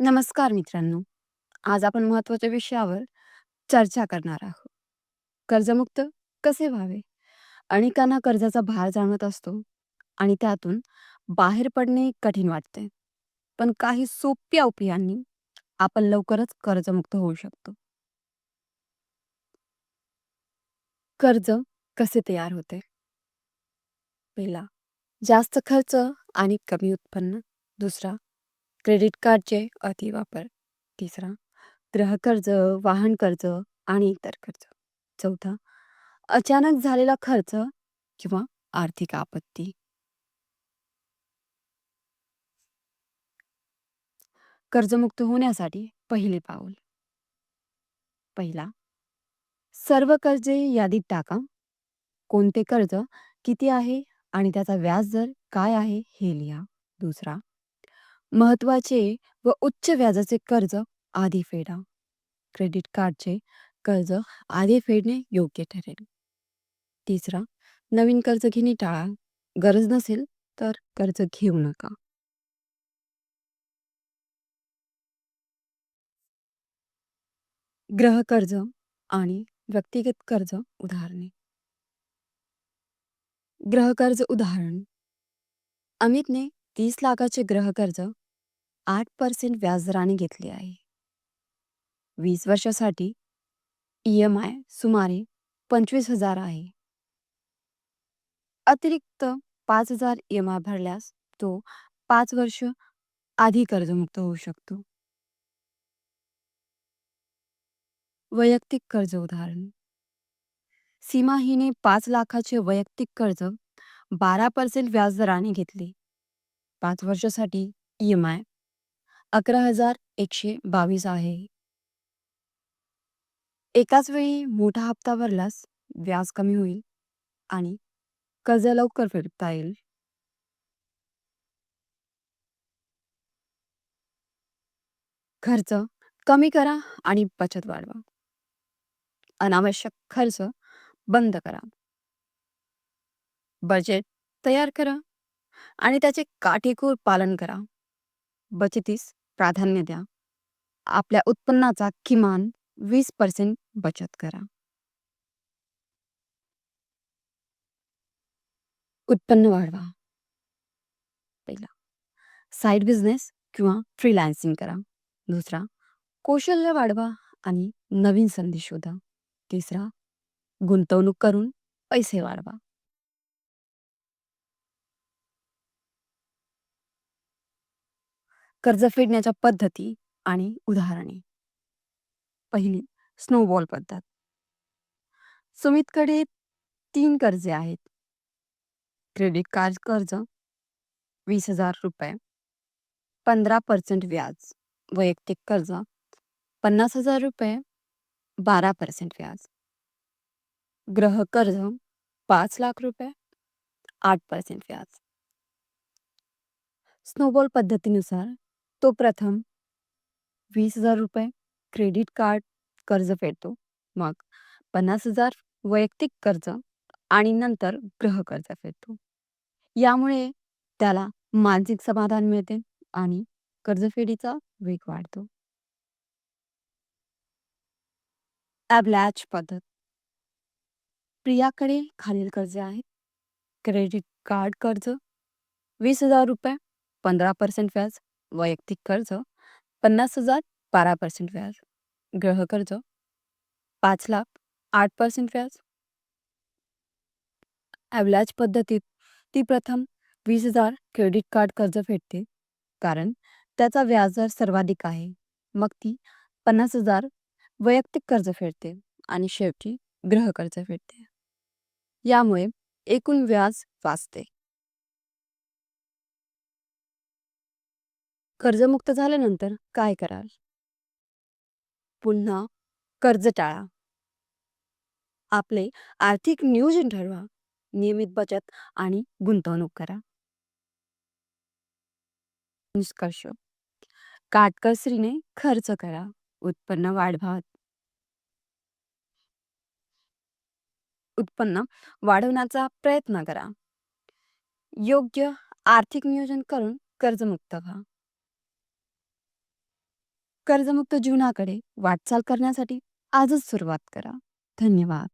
नमस्कार मित्रांनो. आज आपण महत्त्वाच्या विषयावर चर्चा करणार आहोत. कर्जमुक्त कसे व्हावे? अनेकांना कर्जाचा भार जाणवत असतो आणि त्यातून बाहेर पडणे कठीण वाटते. पण काही सोप्या उपायांनी आपण लवकरच कर्जमुक्त होऊ शकतो. कर्ज कसे तयार होते? पहिला, जास्त खर्च आणि कमी उत्पन्न. दुसरा, क्रेडिट कार्डचे अतिवापर. तिसरा, गृहकर्ज, वाहन कर्ज आणि इतर कर्ज. चौथा, अचानक झालेला खर्च किंवा आर्थिक आपत्ती. कर्जमुक्त होण्यासाठी पहिले पाऊल. पहिला, सर्व कर्जे यादीत टाका. कोणते कर्ज किती आहे आणि त्याचा व्याजदर काय आहे हे लिहा. दुसरा, महत्त्वाचे व उच्च व्याजाचे कर्ज आधी फेडा. क्रेडिट कार्डचे कर्ज आधी फेडणे योग्य ठरेल. तिसरा, नवीन कर्ज घेणे टाळा. गरज नसेल तर कर्ज घेऊ नका. गृहकर्ज आणि व्यक्तिगत कर्ज उदाहरणे. गृहकर्ज उदाहरण अमितने तीस लाखाचे गृहकर्ज आठ पर्सेंट व्याजदराने घेतले आहे. वीस वर्षासाठी ई एम आय सुमारे पंचवीस हजार आहे. अतिरिक्त पाच हजार ई एम आय भरल्यास तो पाच वर्ष आधी कर्जमुक्त होऊ शकतो. वैयक्तिक कर्ज उदाहरण सीमा हिने पाच लाखाचे वैयक्तिक कर्ज बारा पर्सेंट व्याजदराने घेतले. पाच वर्षासाठी ई एम आय अकरा हजार एकशे बावीस आहे. एकाच वेळी मोठा हप्ता भरल्यास व्याज कमी होईल आणि कर्ज लवकर फेडता येईल. खर्च कमी करा आणि बचत वाढवा. अनावश्यक खर्च बंद करा. बजेट तयार करा आणि त्याचे काटेकोर पालन करा. बचतीस प्राधान्य द्या. आपल्या उत्पन्नाचा किमान वीस पर्सेंट बचत करा. उत्पन्न वाढवा. पहिला, साईड बिझनेस किंवा फ्रीलान्सिंग करा. दुसरा, कौशल्य वाढवा आणि नवीन संधी शोधा. तिसरा, गुंतवणूक करून पैसे वाढवा. कर्ज फेडण्याच्या पद्धती आणि उदाहरणे. पहिली, स्नोबॉल पद्धत. सुमितकडे तीन कर्जे आहेत. क्रेडिट कार्ड कर्ज वीस हजार रुपये पंधरा पर्सेंट व्याज. वैयक्तिक कर्ज पन्नास हजार रुपये बारा पर्सेंट व्याज. गृहकर्ज पाच लाख रुपये आठ पर्सेंट व्याज. स्नोबॉल पद्धतीनुसार तो प्रथम वीस हजार रुपये क्रेडिट कार्ड कर्ज फेडतो. मग पन्नास हजार वैयक्तिक कर्ज आणि नंतर गृहकर्ज फेडतो. यामुळे त्याला मानसिक समाधान मिळते आणि कर्जफेडीचा वेग वाढतो. ॲबलॅच पद्धत. प्रियाकडे खालील कर्जे आहेत. क्रेडिट कार्ड कर्ज वीस हजार रुपये पंधरा पर्सेंट व्याज. वैयक्तिक कर्ज पन्नास हजार बारा पर्सेंट व्याज. गृहकर्ज पाच लाख आठ पर्सेंट व्याज. ॲबलॅच पद्धतीत ती प्रथम वीस हजार क्रेडिट कार्ड कर्ज फेडते कारण त्याचा व्याजदर सर्वाधिक आहे. मग ती पन्नास हजार वैयक्तिक कर्ज फेडते आणि शेवटी गृहकर्ज फेडते. यामुळे एकूण व्याज वाचते. कर्जमुक्त झाल्यानंतर काय कराल? पुन्हा कर्ज टाळा. आपले आर्थिक नियोजन ठरवा. नियमित बचत आणि गुंतवणूक करा. निष्कर्ष काटकसरीने खर्च करा. उत्पन्न वाढवा. उत्पन्न वाढवण्याचा प्रयत्न करा. योग्य आर्थिक नियोजन करून कर्जमुक्त व्हा. कर्जमुक्त जीवनाकडे वाटचाल करण्यासाठी आजच सुरुवात करा. धन्यवाद.